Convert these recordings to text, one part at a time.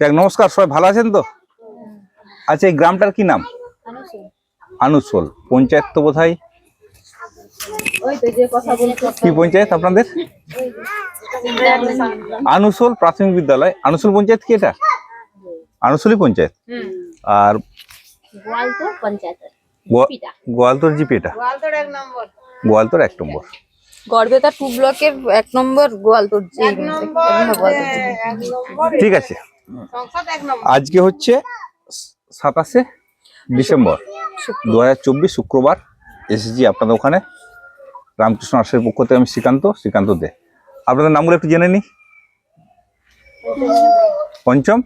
দেখ নমস্কার সবাই ভালো আছেন তো? আচ্ছা এই গ্রামটার কি নাম? আনুসোল পঞ্চায়েত তো বোধহয়? ওই তো যে কথা বলতো কি পঞ্চায়েত আপনাদের? আনুসোল প্রাথমিক বিদ্যালয়। আনুসোল পঞ্চায়েত কি এটা? আনুসোলই পঞ্চায়েত? আর। গোয়ালতোর জিপি এটা? গোয়ালতোর এক নম্বর। গোয়ালতোর এক নম্বর গড়বেতা টু ব্লকের এক নম্বর গোয়ালতোর ঠিক আছে। আজকে হচ্ছে সাতাশে ডিসেম্বর। দু হাজার চব্বিশ শুক্রবার এসেছি আপনাদের ওখানে। রামকৃষ্ণ আশ্রমের পক্ষ থেকে আমি শ্রীকান্ত শ্রীকান্ত দে। আপনাদের নামগুলো একটু জেনে নিই। পঞ্চম?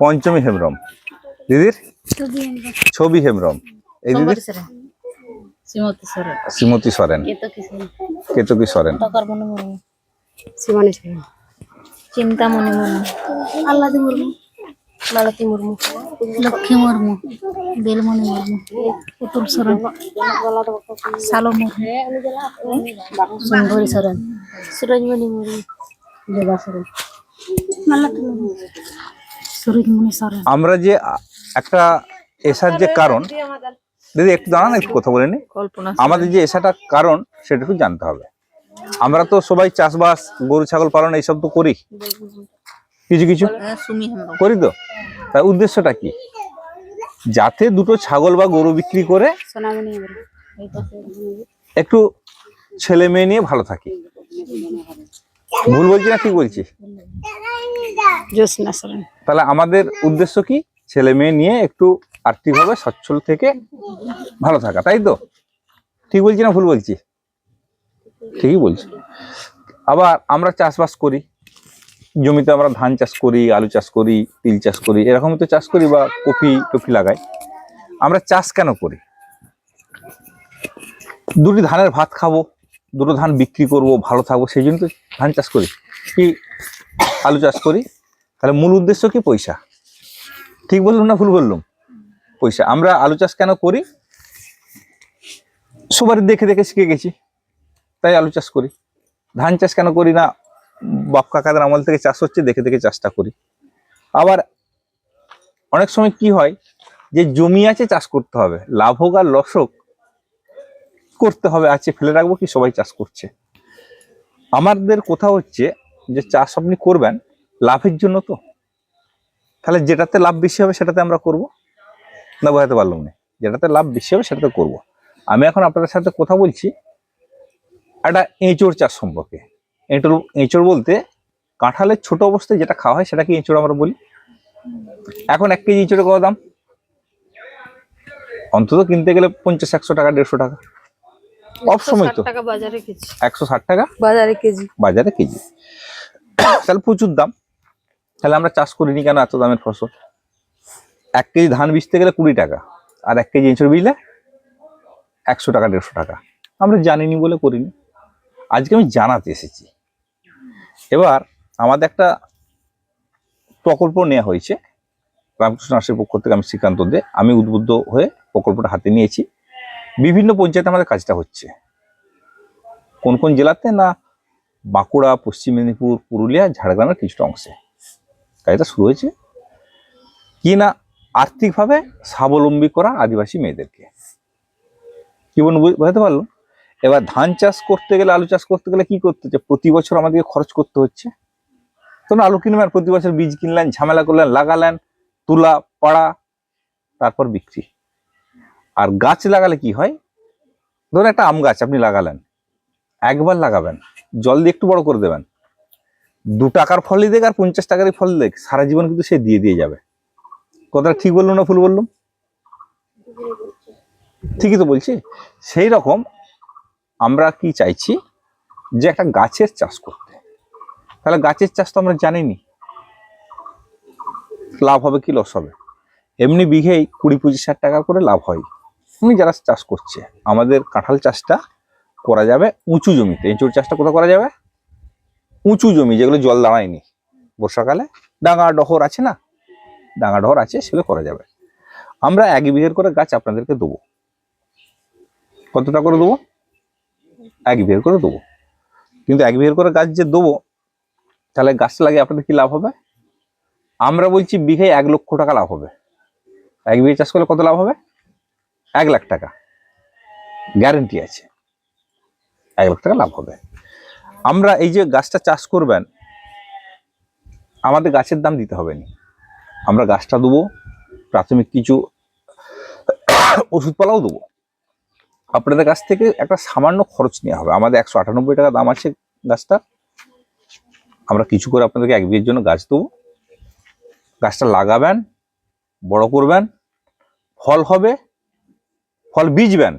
পঞ্চমী হেমব্রম। দিদির? ছবি হেমব্রম। এই দিদির? শ্রীমতী সরেন। শ্রীমতী সরেন। কেতো কেতকী সরেন। চিন্তা মনে মনে। আল্লাদি মুর্মু মালতী মুর্মু লক্ষ্মী মুর্মু বেলমণি মুর্মু পুতুল সরেন সালো মুর্মু সুন্দরী সরেন সুরজমণি মুর্মু দেবা সরেন মালতী মুর্মু সুরজমণি সরেন আমরা যে একটা এসার যে কারণ দিদি একটু দাঁড়ান একটু কথা বলে নি। আমাদের যে এসাটা কারণ সেটা একটু জানতে হবে। আমরা তো সবাই চাষবাস গরু ছাগল পালন এইসব তো করি। কিছু কিছু? করি তো। তার উদ্দেশ্যটা কি? যাতে দুটো ছাগল বা গরু বিক্রি করে একটু ছেলে মেয়ে নিয়ে ভালো থাকি। ভুল বলছি না ঠিক বলছি? তাহলে আমাদের উদ্দেশ্য কি? ছেলে মেয়ে নিয়ে একটু আর্থিকভাবে সচ্ছল থেকে ভালো থাকা তাই তো? ঠিক বলছি না ভুল বলছি? ঠিকই বলছি। আবার আমরা চাষবাস করি, জমিতে আমরা ধান চাষ করি, আলু চাষ করি, তিল চাষ করি, এরকমই তো চাষ করি বা কপি টপি লাগাই। আমরা চাষ কেন করি? দুটি ধানের ভাত খাব, দুটো ধান বিক্রি করব, ভালো থাকব, সেই জন্য তো ধান চাষ করি। কি আলু চাষ করি? তাহলে মূল উদ্দেশ্য কি পয়সা? ঠিক বললাম না ভুল বললাম? পয়সা। আমরা আলু চাষ কেন করি? সবারই দেখে দেখে শিখে গেছি। তাই আলু চাষ করি। ধান চাষ কেন করি না? বাপ কাকাদের আমল থেকে চাষ হচ্ছে, দেখে দেখে চাষটা করি। আবার অনেক সময় কি হয় যে জমি আছে চাষ করতে হবে, লাভ হোক আর লস হোক, করতে হবে, আছে ফেলে রাখব কি সবাই চাষ করছে। আমাদের কথা হচ্ছে যে চাষ আপনি করবেন, লাভের জন্য তো। তাহলে যেটাতে লাভ বেশি হবে সেটাতে আমরা করব? না বোঝাতে পারলাম না। যেটাতে লাভ বেশি হবে সেটাতে করব। আমি এখন আপনাদের সাথে কথা বলছি একটা এঁচড় চাষ সম্পর্কে। এঁচড় এঁচড় বলতে কাঁঠালের ছোট অবস্থায় যেটা খাওয়া হয় সেটাকে এঁচড় আমরা বলি। এখন এক কেজি এঁচড়ে কত দাম? অন্তত কিনতে গেলে পঞ্চাশ একশো টাকা দেড়শো টাকা। সব সময় তো। বাজারে কেজি। একশো ষাট টাকা? বাজারে কেজি। বাজারে কেজি। তাহলে প্রচুর দাম। তাহলে আমরা চাষ করিনি কেন এত দামের ফসল? এক কেজি ধান বিচতে গেলে কুড়ি টাকা। আর এক কেজি এঁচড় বিজলে একশো টাকা দেড়শো টাকা। আমরা জানিনি বলে করিনি। আজকে আমি জানাতে এসেছি। এবার আমাদের একটা প্রকল্প নেওয়া হয়েছে। রামকৃষ্ণ আশ্রমের পক্ষ থেকে আমি শ্রীকান্ত দে, আমি উদ্বুদ্ধ হয়ে প্রকল্পটা হাতে নিয়েছি। বিভিন্ন পঞ্চায়েতে আমাদের কাজটা হচ্ছে। কোন কোন জেলাতে না বাঁকুড়া, পশ্চিম মেদিনীপুর, পুরুলিয়া, ঝাড়গ্রামের কিছুটা অংশে। কাজটা শুরু হয়েছে। কি না আর্থিকভাবে স্বাবলম্বী করা আদিবাসী মেয়েদেরকে। কি বলুন বুঝ- বোঝাতে পারলাম এবার ধান চাষ করতে গেলে, আলু চাষ করতে গেলে কি করতে হচ্ছে? প্রতি বছর আমাদেরকে খরচ করতে হচ্ছে। তখন আলু কিনবেন, প্রতি বছর বীজ কিনলেন, ঝামেলা করলেন, লাগালেন, তুলা, পাড়া, তারপর বিক্রি। আর গাছ লাগালে কি হয়? ধরুন একটা আম গাছ আপনি লাগালেন, একবার লাগাবেন, জল দিয়ে একটু বড় করে দেবেন। দু টাকার ফলই দেখ আর পঞ্চাশ টাকারই ফল দেখ, সারা জীবন কিন্তু সে দিয়ে দিয়ে যাবে। কথাটা ঠিক বললাম না ভুল বললাম ঠিকই তো বলছি। সেই রকম আমরা কি চাইছি? যে একটা গাছের চাষ করতে। তাহলে গাছের চাষ তো আমরা জানিনি। লাভ হবে কি লস হবে? এমনি বিঘেই কুড়ি পঁচিশ হাজার টাকা করে লাভ হয়। এমনি যারা চাষ করছে, আমাদের কাঁঠাল চাষটা করা যাবে উঁচু জমিতে। এঁচুর চাষটা কোথাও করা যাবে? উঁচু জমি, যেগুলো জল দাঁড়ায়নি। বর্ষাকালে ডাঙা ডহর আছে না? ডাঙা ডহর আছে, সেগুলো করা যাবে। আমরা এক বিঘের করে গাছ আপনাদেরকে দেবো। কতটা করে দেবো? এক বিঘের করে দেবো। কিন্তু এক বিঘের করে গাছ যে দেবো, তাহলে গাছ লাগিয়ে আপনাদের কি লাভ হবে? আমরা বলছি বিঘে এক লক্ষ টাকা লাভ হবে। এক বিঘে চাষ করলে কত লাভ হবে? এক লাখ টাকা। গ্যারেন্টি আছে। এক লাখ টাকা লাভ হবে। আমরা এই যে গাছটা চাষ করবেন, আমাদের গাছের দাম দিতে হবে না। আমরা গাছটা দেবো, প্রাথমিক কিছু ওষুধপালাও দেবো। আপনাদের কাছ থেকে একটা সামান্য খরচ নেওয়া হবে। আমাদের একশো আটানব্বই টাকা দাম আছে গাছটা। আমরা কিছু করে আপনাদেরকে এক বিয়ের জন্য গাছ দেবো। গাছটা লাগাবেন, বড় করবেন, ফল হবে, ফল বীজবেন।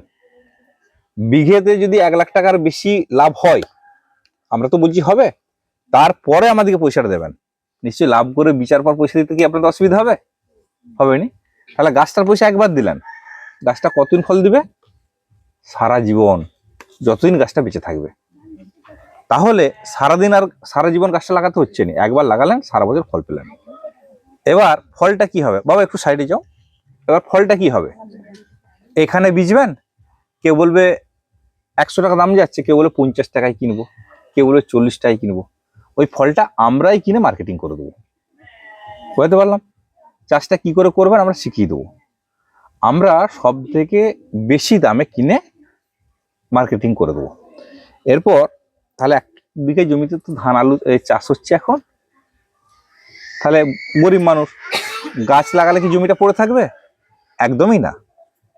বিঘেতে যদি এক লাখ টাকার বেশি লাভ হয়, আমরা তো বলছি হবে, তারপরে আমাদেরকে পয়সাটা দেবেন। নিশ্চয়ই লাভ করে বিচার পর পয়সা দিতে কি আপনাদের অসুবিধা হবে? হবে নি তাহলে গাছটার পয়সা একবার দিলেন। গাছটা কতদিন ফল দিবে? সারা জীবন, যতদিন গাছটা বেঁচে থাকবে। তাহলে সারাদিন আর সারা জীবন গাছটা লাগাতে হচ্ছে না। একবার লাগালেন, সারা বছর ফল পেলেন। এবার ফলটা কি হবে? বাবা, একটু সাইডে যাও। এবার ফলটা কি হবে? এখানে বীজবেন? কেউ বলবে, একশো টাকা দাম যাচ্ছে। কেউ বলে, পঞ্চাশ টাকায় কিনবো। কেউ বলবে চল্লিশ টাকায় কিনবো। ওই ফলটা আমরাই কিনে মার্কেটিং করে দেবো। বুঝতে পারলাম? চাষটা কি করে করবেন, আমরা শিখিয়ে দেবো। আমরা সব থেকে বেশি দামে কিনে মার্কেটিং করে দেবো। এরপর তাহলে এক বিঘে জমিতে তো ধান, আলু চাষ হচ্ছে এখন। তাহলে গরিব মানুষ, গাছ লাগালে কি জমিটা পড়ে থাকবে? একদমই না।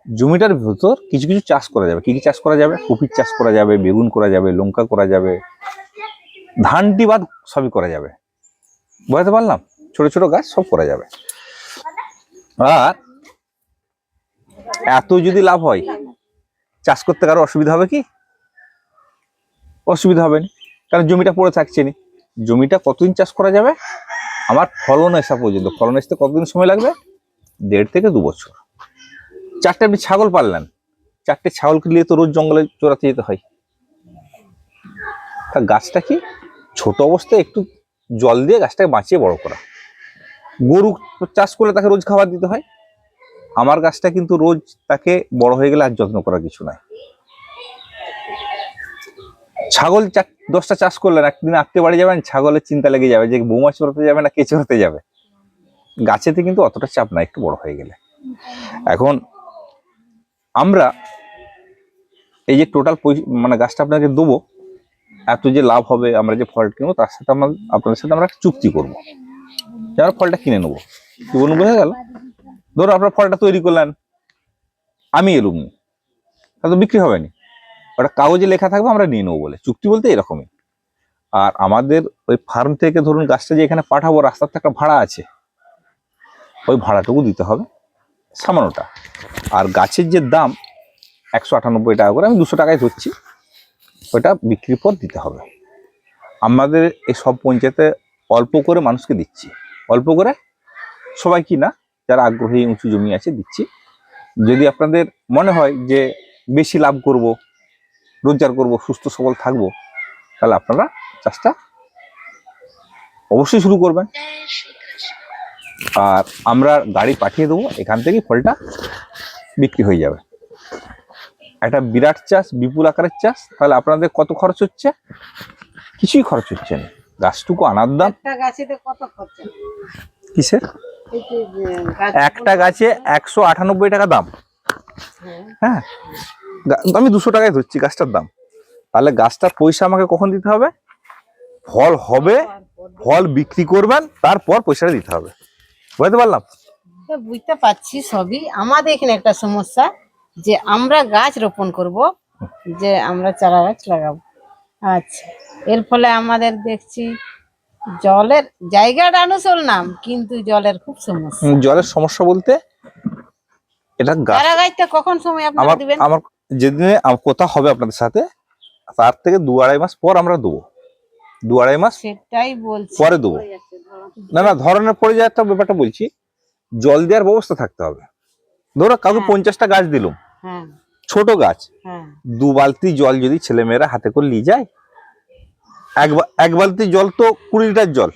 জমিটার ভেতর কিছু কিছু চাষ করা যাবে। কি কি চাষ করা যাবে? কপির চাষ করা যাবে, বেগুন করা যাবে, লঙ্কা করা যাবে। ধানটি বাদ সবই করা যাবে। বুঝতে পারলাম? ছোট ছোট গাছ সব করা যাবে। আর এত যদি লাভ হয় চাষ করতে কারও অসুবিধা হবে কি? অসুবিধা হবে না। কারণ জমিটা পড়ে থাকছে না। জমিটা কতদিন চাষ করা যাবে? আমার ফলন আসা পর্যন্ত। ফলন আসতে কতদিন সময় লাগবে? দেড় থেকে দু বছর। চারটে আপনি ছাগল পাললেন। চারটে ছাগলকে নিয়ে তো রোজ জঙ্গলে চড়াতে যেতে হয়। তা গাছটা কি? ছোট অবস্থায় একটু জল দিয়ে গাছটাকে বাঁচিয়ে বড় করা। গরু চাষ করলে তাকে রোজ খাবার দিতে হয়। আমার গাছটা কিন্তু রোজ তাকে বড় হয়ে গেলে আর যত্ন করার কিছু নাই। ছাগল দশটা চাষ করলেন একদিন আত্মীয় বাড়ি যাবেন, ছাগলের চিন্তা লেগে যাবে যে বৌমা চড়াতে যাবে না কে চড়াতে যাবে। গাছেতে কিন্তু অতটা চাপ নাই, একটু বড় হয়ে গেলে। এখন আমরা এই যে টোটাল মানে গাছটা আপনাকে দেবো, এত যে লাভ হবে, আমরা যে ফল কিনবো, তার সাথে আমরা, আপনাদের সাথে আমরা চুক্তি করব। যে আমরা ফলটা কিনে নেব। কি বলুন, বোঝা গেল? ধরো আপনার ফলটা তৈরি করলেন, আমি এলুম তা তো বিক্রি হবে না। ওটা কাগজে লেখা থাকবে, আমরা নিয়ে নেব বলে। চুক্তি বলতে এরকমই। আর আমাদের ওই ফার্ম থেকে ধরুন গাছটা যে এখানে পাঠাবো, রাস্তার তো একটা ভাড়া আছে। ওই ভাড়াটুকু দিতে হবে সামান্যটা। আর গাছের যে দাম, একশো আটানব্বই টাকা করে আমি দুশো টাকায় ধরছি, ওটা বিক্রির পর দিতে হবে। আমাদের এই সব পঞ্চায়েতে অল্প করে মানুষকে দিচ্ছি। অল্প করে সবাই কি না যারা আগ্রহী উঁচু জমি আছে দিচ্ছি। যদি আপনাদের মনে হয় যে বেশি লাভ করব রোজগার করব সুস্থ সবল থাকব তাহলে আপনারা চাষটা অবশ্যই শুরু করবেন। আর আমরা গাড়ি পাঠিয়ে দেবো এখান থেকেই ফলটা বিক্রি হয়ে যাবে। একটা বিরাট চাষ বিপুল আকারের চাষ তাহলে আপনাদের কত খরচ হচ্ছে? কিছুই খরচ হচ্ছে না। গাছটুকু আনার দাম কিসের? একটা গাছে একশো আটানব্বই টাকা দাম। হ্যাঁ। আমি দুশো টাকায় ধরছি গাছটার দাম। তাহলে গাছটার পয়সা আমাকে কখন দিতে হবে? ফল হবে ফল বিক্রি করবেন তারপর পয়সাটা দিতে হবে। বুঝতে পারলাম? বুঝতে পারছি সবই। আমাদের এখানে একটা সমস্যা যে আমরা গাছ রোপণ করব যে আমরা চারা গাছ লাগাবো। আচ্ছা। এর ফলে আমাদের দেখছি জলের জায়গাটা অনুসল নাম কিন্তু জলের খুব সমস্যা। জলের সমস্যা বলতে এটা গাছ চারা গাছটা কখন সময় আপনারা আমার দিবেন? আমার যেদিনে আম- কথা হবে আপনাদের সাথে তার থেকে দু আড়াই মাস পর আমরা দেবো। দু আড়াই মাস সেটাই বলছি। পরে দেবো। না না ধরনের পরে যাওয়ার একটা ব্যাপারটা বলছি জল দেওয়ার ব্যবস্থা থাকতে হবে। ধরো কাউকে হ্যাঁ। পঞ্চাশটা গাছ দিলাম হ্যাঁ। ছোট গাছ হ্যাঁ। দু বালতি জল যদি ছেলেমেয়েরা হাতে করে নিয়ে যায় এক বালতি জল তো কুড়ি লিটার জল।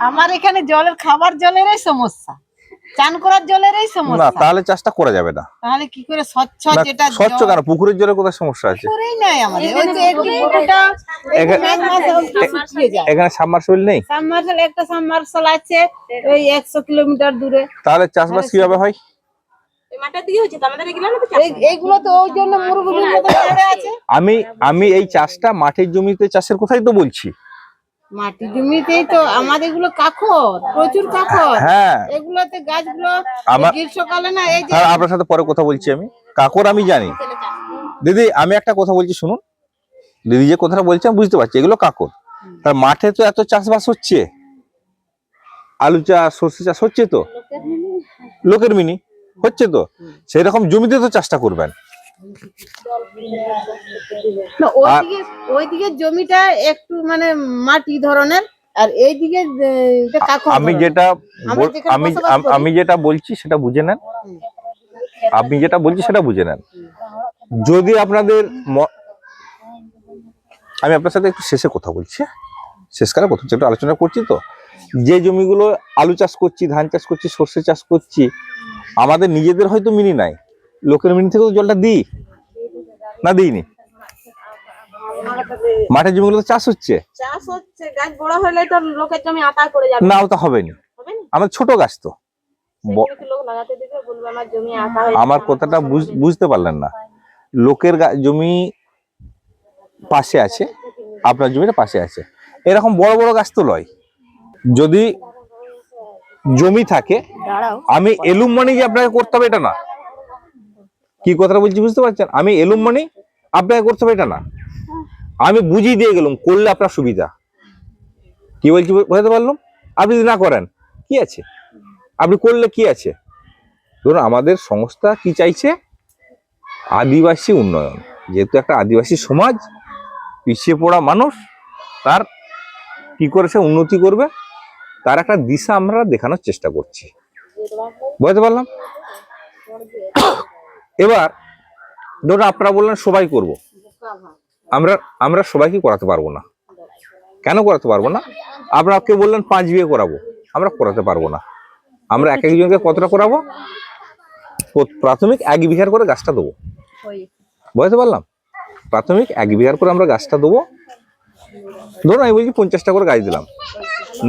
আমার এখানে জলের খাবার জলেরই সমস্যা। চান করার জলেরই না সমস্যা। তাহলে চাষটা করা যাবে না। তাহলে কি করে স্বচ্ছ না যেটা স্বচ্ছ কেন? পুকুরের জলে কোথায় সমস্যা আছে? পুকুরেই নাই আমাদের ওই তো একটু পুকুরটা এখানে- সাবমার্সিবল নেই? সাবমার্শাল একটা সাবমার্শাল আছে ওই একশো কিলোমিটার দূরে। তাহলে চাষবাস কীভাবে হয়? আমি আমি এই চাষটা মাঠের জমিতে চাষের কথাই তো বলছি। মাটি জমিতেই তো আমাদের এগুলো কাকর প্রচুর কাকর। হ্যাঁ। এগুলোতে গাছগুলো গ্রীষ্মকালে না এই যে হ্যাঁ আপনার সাথে পরে কথা বলছি আমি। কাকর আমি জানি। দিদি আমি একটা কথা বলছি শুনুন। দিদি যে কথাটা বলছে আমি বুঝতে পারছি। এগুলো কাকর। তার মাঠে তো এত চাষবাস হচ্ছে। আলু চাষ সর্ষে চাষ হচ্ছে তো? লোকের মিনি। হচ্ছে তো? সেই রকম জমিতে তো চাষটা করবেন। ওইদিকে জমিটা একটু মানে মাটি ধরনের আর এইদিকে আহ, এটা কাকর আমি যেটা আমরা বল- যেখানে আমি বসবাস আম- করি। আমি যেটা বলছি সেটা বুঝে নেন। আপনি যেটা বলছি সেটা বুঝে নেন। যদি আপনাদের আমি আপনার সাথে একটু শেষে কথা বলছি হ্যাঁ? শেষকালে কথা একটু আলোচনা করছি তো যে জমিগুলো আলু চাষ করছি ধান চাষ করছি সর্ষে চাষ করছি আমাদের নিজেদের হয়তো মিনি নাই। লোকের মিনি থেকে তো জলটা দিই। না দিইনি? মাঠের জমিগুলো চাষ হচ্ছে। চাষ হচ্ছে গাছ বড় হলে তো লোকের জমি আতা করে যাবে। না ওটা হবে না আমার ছোট গাছ তো। আমার কথাটা বুঝ- বুঝতে পারলেন না। লোকের জমি পাশে আছে। আপনার জমিটা পাশে আছে। এরকম বড় বড় গাছ তো লয়। যদি জমি থাকে আমি এলুম মানি যে আপনাকে করতে হবে এটা না? কি কথাটা বলছি বুঝতে পারছেন? আমি এলুম মানি আপনাকে করতে হবে এটা না। আমি বুঝিয়ে দিয়ে গেলাম করলে আপনার সুবিধা। কি বলছি বোঝাতে পারলাম? আপনি যদি না করেন কি আছে? আপনি করলে কি আছে? ধরুন আমাদের সংস্থা কি চাইছে? আদিবাসী উন্নয়ন। যেহেতু একটা আদিবাসী সমাজ পিছিয়ে পড়া মানুষ তার কি করে সে উন্নতি করবে? তার একটা দিশা আমরা দেখানোর চেষ্টা করছি। বুঝতে পারলাম? এবার, ধরুন আপনারা বললেন সবাই করব। আমরা আমরা সবাইকে করাতে পারব না। কেন করাতে পারব না? আপনারা কেউ বললেন পাঁচ বিয়ে করাবো। আমরা করাতে পারব না। আমরা এক একজনকে কতটা করাবো? প্রাথমিক এক বিঘার করে গাছটা দেবো। বুঝতে পারলাম? প্রাথমিক এক বিঘার করে আমরা গাছটা দেবো। ধরুন আমি বলছি পঞ্চাশটা করে গাছ দিলাম।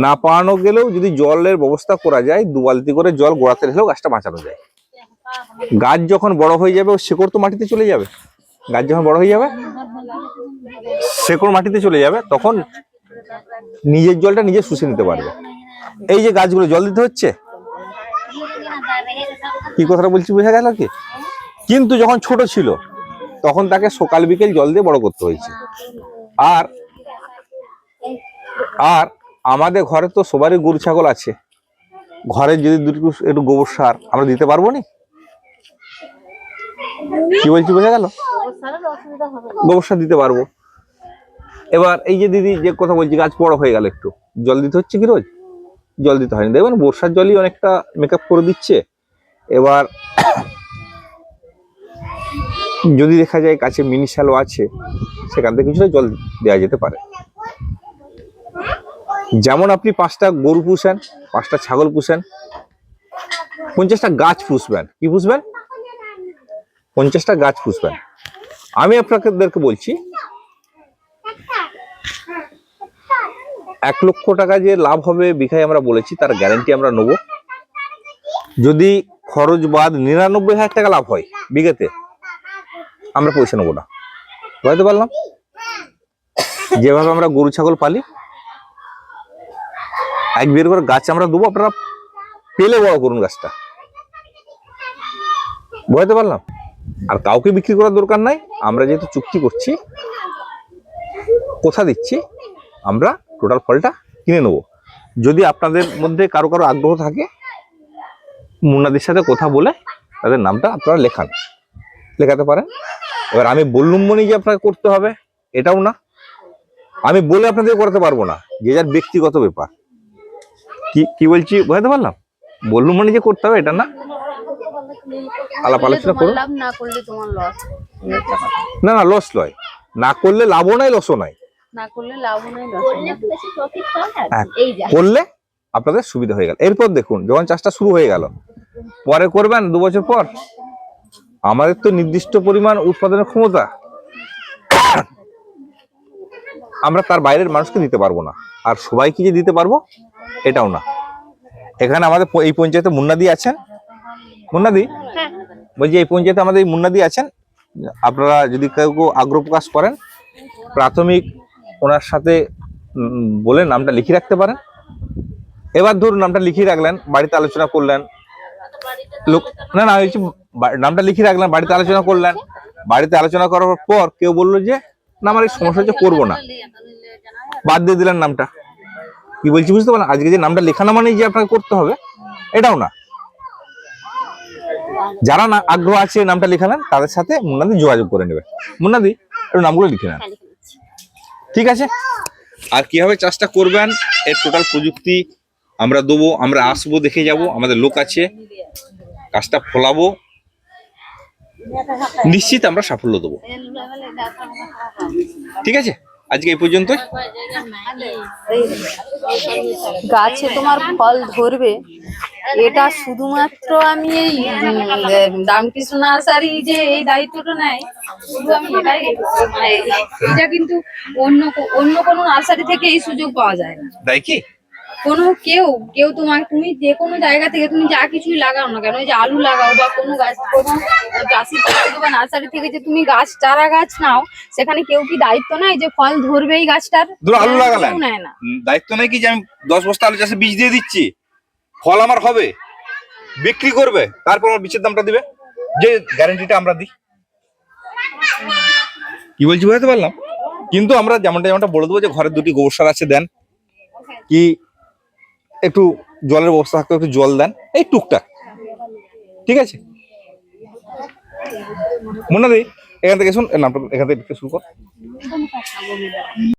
না পাওয়ানো গেলেও যদি জলের ব্যবস্থা করা যায় দু বালতি করে জল গোড়াতে রেখেও গাছটা বাঁচানো যায়। গাছ যখন বড় হয়ে যাবে, ও শেকড় তো মাটিতে চলে যাবে। গাছ যখন বড় হয়ে যাবে, শেকড় মাটিতে চলে যাবে, তখন নিজের জলটা নিজে শুষে নিতে পারবে। এই যে গাছগুলো, জল দিতে হচ্ছে? কি কথাটা বলছি বোঝা গেল কি? কিন্তু যখন ছোট ছিল, তখন তাকে সকাল বিকেল জল দিয়ে বড় করতে হয়েছে। আর আর আমাদের ঘরে তো সবারই গরু, ছাগল আছে। ঘরে যদি দুটো একটু গোবর সার, আমরা দিতে পারব নি? কি বলছি, বোঝা গেল? গোবর সার দিতে পারব। এবার এই যে দিদি, যে কথা বলছি, গাছ বড় হয়ে গেল একটু। জল দিতে হচ্ছে কি রোজ? জল দিতে হয়নি। দেখবেন, বর্ষার জলই অনেকটা মেকআপ করে দিচ্ছে। এবার যদি দেখা যায় কাছে মিনি শ্যালো আছে, সেখান থেকে কিছুটা জল দেওয়া যেতে পারে। যেমন আপনি পাঁচটা গরু পুষেন, পাঁচটা ছাগল পুষেন, পঞ্চাশটা গাছ পুষবেন। কি পুষবেন? পঞ্চাশটা গাছ পুষবেন। আমি আপনাদেরকে বলছি, এক লক্ষ টাকা যে লাভ হবে বিঘায় আমরা বলেছি, তার গ্যারান্টি আমরা নেব। যদি খরচ বাদ নিরানব্বই হাজার টাকা লাভ হয় বিঘাতে, আমরা পয়সা নেব না। বুঝতে পারলাম? যেভাবে আমরা গরু ছাগল পালি এক বের করে গাছ আমরা দেবো, আপনারা পেলে বড় করুন গাছটা। বুঝতে পারলাম? আর কাউকে বিক্রি করার দরকার নাই, আমরা যেহেতু চুক্তি করছি, কথা দিচ্ছি, আমরা টোটাল ফলটা কিনে নেব। যদি আপনাদের মধ্যে কারও কারও আগ্রহ থাকে, মুন্নাদের সাথে কথা বলে তাদের নামটা আপনারা লেখান, লেখাতে পারেন। এবার আমি বললুম মনে যে আপনাকে করতে হবে, এটাও না। আমি বলে আপনাদের করাতে পারব না, যে যার ব্যক্তিগত ব্যাপার। কি কি বলছি? বুঝতে পারলাম? বললুম মানে যে করতে হবে এটা না? আলাপ আলোচনা করুন। না করলে তোমার লস না না লস নয়। না করলে লাভও নাই লসও নাই না করলে লাভও নাই লস হ্যাঁ, করলে আপনাদের সুবিধা হয়ে গেল। এরপর দেখুন যখন চাষটা শুরু হয়ে গেল পরে করবেন দু বছর পর? আমাদের তো নির্দিষ্ট পরিমাণ উৎপাদনের ক্ষমতা। আমরা তার বাইরের মানুষকে দিতে পারব না। আর সবাইকে যে দিতে পারব এটাও না। এখানে আমাদের এই পঞ্চায়েতে মুন্নাদি আছেন? মুন্নাদি? বলছি এই পঞ্চায়েতে আমাদের এই মুন্নাদি আছেন? আপনারা যদি কেউ কেউ আগ্রহ প্রকাশ করেন প্রাথমিক ওনার সাথে বলে নামটা লিখে রাখতে পারেন। এবার ধরুন নামটা লিখিয়ে রাখলেন বাড়িতে আলোচনা করলেন। লোক না না হচ্ছে নামটা লিখিয়ে রাখলেন বাড়িতে আলোচনা করলেন। বাড়িতে আলোচনা করার পর কেউ বলল যে না আমার এই সমস্যা হচ্ছে করব না। বাদ দিয়ে দিলেন নামটা। কি বলছি বুঝতে পারলেন? আজকে যে নামটা লেখানো মানেই যে আপনাকে করতে হবে এটাও না। যারা না আগ্রহ আছে নামটা লেখালেন তাদের সাথে মুন্নাদি যোগাযোগ করে নেবে। মুন্নাদি একটু নামগুলো লিখে নেন। ঠিক আছে? আর কীভাবে চাষটা করবেন এর টোটাল প্রযুক্তি আমরা দেবো আমরা আসব দেখে যাব আমাদের লোক আছে। কাজটা ফলাবো। নিশ্চিত আমরা সাফল্য দেবো। ঠিক আছে? আজকে এই পর্যন্ত গাছে তোমার ফল ধরবে। এটা শুধুমাত্র আমি এই রামকৃষ্ণ নার্সারি যে এই দায়িত্বটা নেয় শুধু আমি এটাই মানে এটা কিন্তু অন্য অন্য কোনো নার্সারি থেকে এই সুযোগ পাওয়া যায় না। তাই কি? কোনো কেউ কেউ তোমার তুমি যে কোনো জায়গা থেকে তুমি যা কিছুই লাগাও না কেন যে আলু লাগাও বা কোনো গাছ কোনো চাষি বা নার্সারি থেকে যে তুমি গাছ চারা গাছ নাও সেখানে কেউ কি দায়িত্ব নেয় যে ফল ধরবে এই গাছটার? ধরো আলু লাগালে নেয় না। দায়িত্ব নেই কি যে আমি দশ বস্তা আলু চাষে বীজ দিয়ে দিচ্ছি? ফল আমার হবে। বিক্রি করবে। তারপর আমার বীজের দামটা দিবে। যে গ্যারান্টিটা আমরা দিই। কি বলছি বুঝতে পারলাম? কিন্তু আমরা যেমনটা যেমনটা বলে দেবো যে ঘরের দুটি গোবর সার আছে দেন। কি একটু জলের ব্যবস্থা থাকতো, একটু জল দেন। এই টুকটাক। ঠিক আছে? মনে নেই এখান থেকে শুন নামটা এখান থেকে শুরু কর।